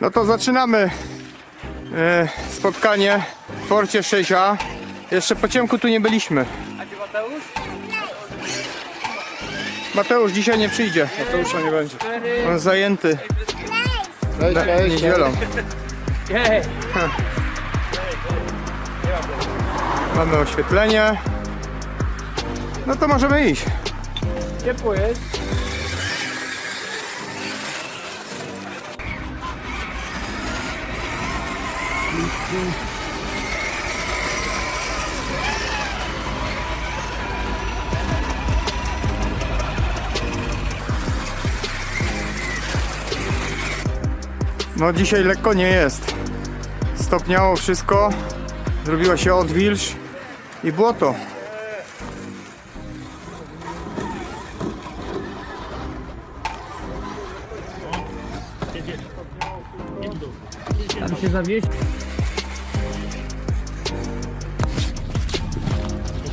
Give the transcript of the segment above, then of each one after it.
No to zaczynamy e, spotkanie w Forcie 6A. Jeszcze po ciemku tu nie byliśmy. A gdzie Mateusz? Mateusz dzisiaj nie przyjdzie. Mateusza nie będzie. On zajęty Cześć, cześć, niedzielą. Mamy oświetlenie. No to możemy iść. Ciepło jest. No dzisiaj lekko nie jest. Stopniało wszystko. Zrobiła się odwilż i błoto. Tam się zawieść.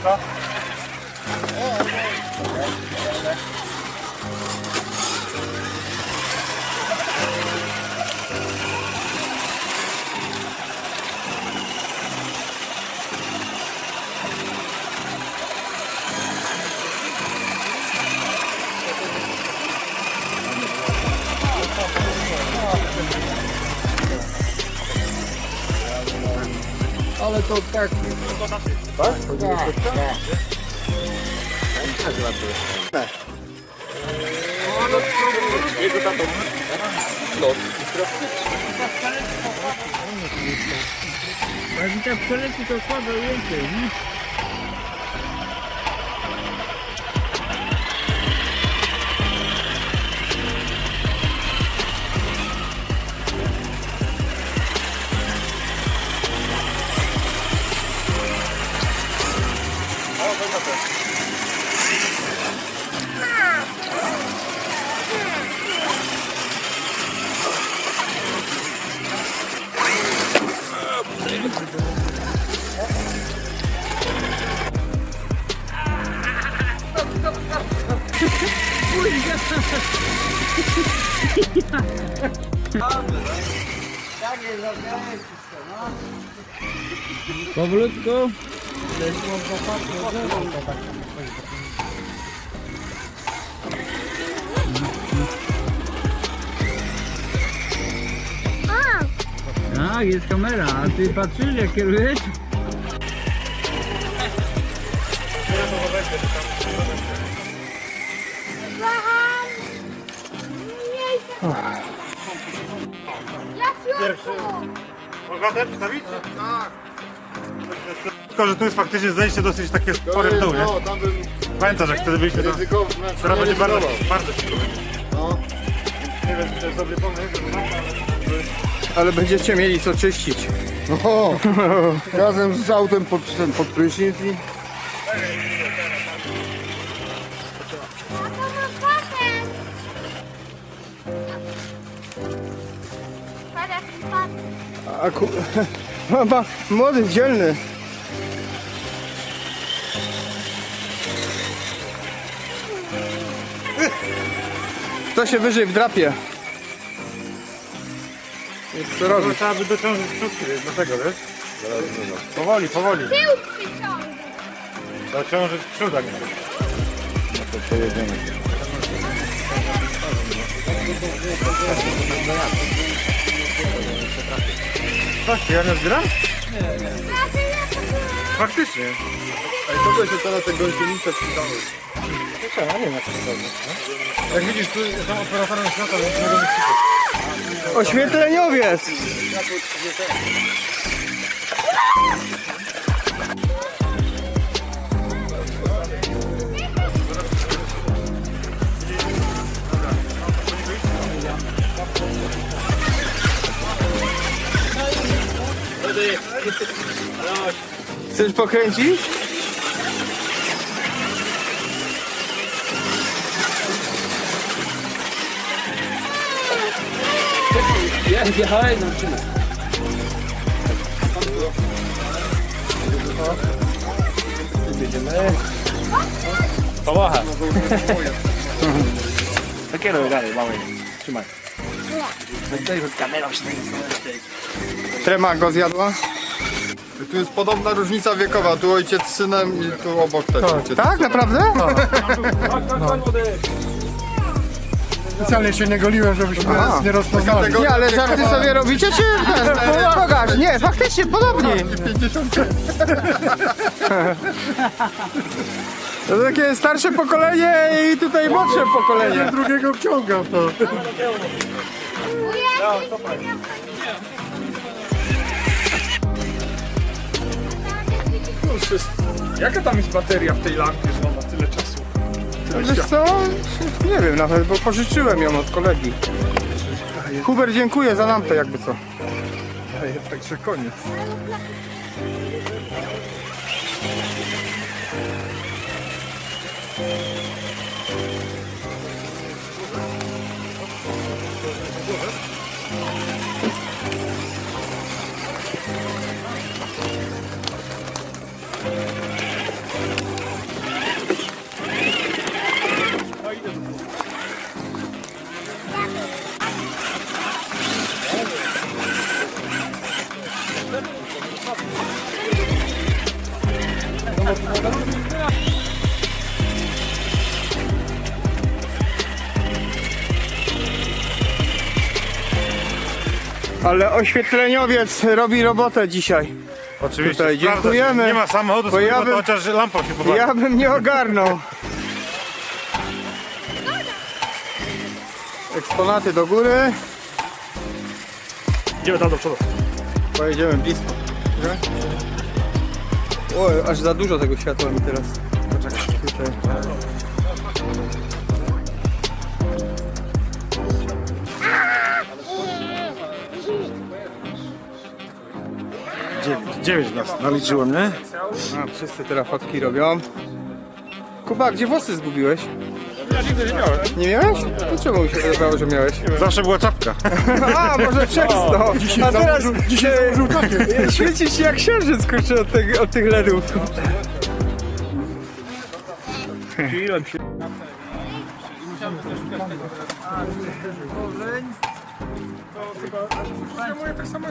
Ale to tak. Tak? Tak, tak. Jak mi tak przeleci to słabo więcej. nie? Powolutku. Tak, jest kamera, a ty patrzysz jak kierujesz? Mogę przedstawić? Tak. Tylko, że tu jest faktycznie zejście dosyć takie spore w dół, nie? No, tam bym Pamiętasz, jak wtedy byliśmy tam? ryzykował. znaczy, Teraz będzie bardzo, bardzo szybko. No. Nie wiem, czy to jest dobry pomysł, żeby Ale będziecie mieli co czyścić. O, razem z autem pod, ten, pod prysznic i... A ku... Mama, młody, dzielny. Kto się wyżej wdrapie? Jest co No, robić. trzeba by dociążyć przódki, wiesz, do tego, wiesz? Powoli, powoli. Tył przyciągnę. Dociążyć przód, nie To pojedziemy. Tak, ja nie zbieram? Faktycznie. Ej, to by się teraz te gąsienice przydały. Jak widzisz, tu jestem operatorem świata, więc mogę być Oświetleniowiec! Chcesz pokręcić? Trema go zjadła? Tu jest podobna różnica wiekowa, tu ojciec z synem i tu obok też ojciec. Tak, naprawdę? Specjalnie się nie goliłem, żebyśmy nas nie rozpoznali. Nie, ale żarty sobie robicie, czy? Pokaż, nie, faktycznie, podobnie. 50 To takie starsze pokolenie i tutaj młodsze pokolenie. drugiego wciągam to. Jaka tam jest bateria w tej lampie, czasu? Wiesz co? Nie wiem nawet, bo pożyczyłem ją od kolegi. Huber, dziękuję za lampę, jakby co. Także koniec. Ale oświetleniowiec robi robotę dzisiaj. Oczywiście, Tutaj sprawdza się. dziękujemy. Nie ma samochodu Bo swojego, ja bym- chociaż lampą się pobawi. Ja bym nie ogarnął. Eksponaty do góry. Idziemy tam do przodu. Pojedziemy blisko. O, aż za dużo tego światła mi teraz. Tutaj. Dziewięć nas naliczyłem, nie? A, wszyscy teraz fotki robią. Kuba, gdzie włosy zgubiłeś? Ja nigdy nie miałem. Nie miałeś? To czemu mi się wydawało, że miałeś? Zawsze była czapka. A, może przez to. A teraz dzisiaj świecisz się jak księżyc, kurczę, od, tych- od tych LEDów. Piłem się. Przyjmuję tak samo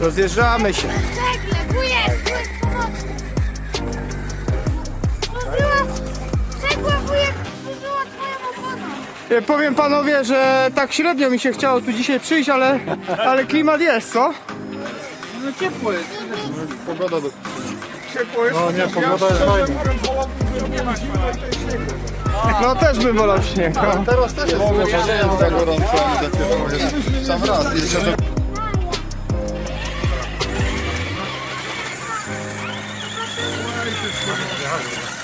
Rozjeżdżamy się. Cegle, wujek, wujek pomocy. Wujek twoją oponą. E, Powiem panowie, że tak średnio mi się chciało tu dzisiaj przyjść, ale, ale klimat jest, co? Pogoda do... ciepło jest. No nie, pogoda jest fajna. No też bym wolał śnieg. No. Teraz też jest może nie jest za gorąco, ale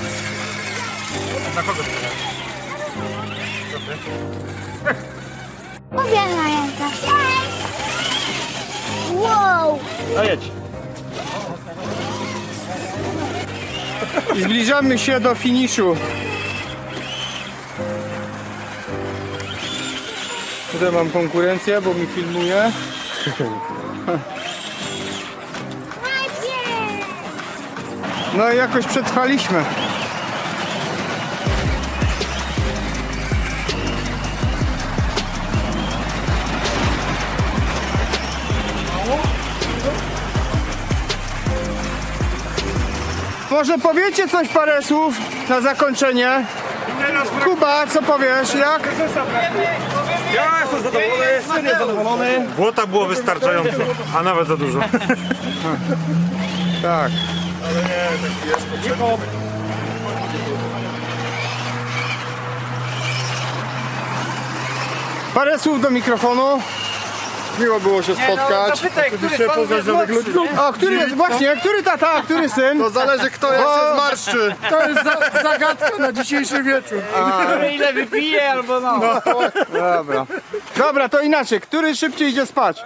jest sam raz. Jeszcze to... Uwielna jęka. Wow. A jedź. I zbliżamy się do finiszu. Tutaj mam konkurencję, bo mi filmuje. No i jakoś przetrwaliśmy. Może powiecie coś parę słów na zakończenie? Kuba, co powiesz, jak? Ja jestem zadowolony, syn jest zadowolony. Błota było wystarczająco, a nawet za dużo. tak. Ale nie, taki jest potrzebny. Parę słów do mikrofonu. Miło było się spotkać. Zapytaj, który pan jest młodszy, nie? O, który jest, właśnie, który tata, a który syn? To zależy kto jak się zmarszczy. To jest za, zagadka na dzisiejszy wieczór. Który ile wypije albo no. Dobra. Dobra, to inaczej, który szybciej idzie spać?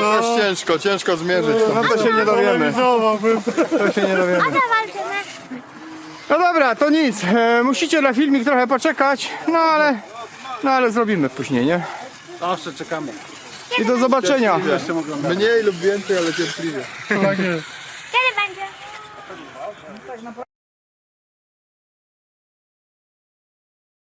No jest ciężko, ciężko zmierzyć. No to się nie dowiemy. To się nie dowiemy. A. No dobra, to nic. E, musicie na filmik trochę poczekać, no ale, no ale zrobimy później, nie? Zawsze czekamy. I do zobaczenia. Mniej lub więcej, ale cierpliwie.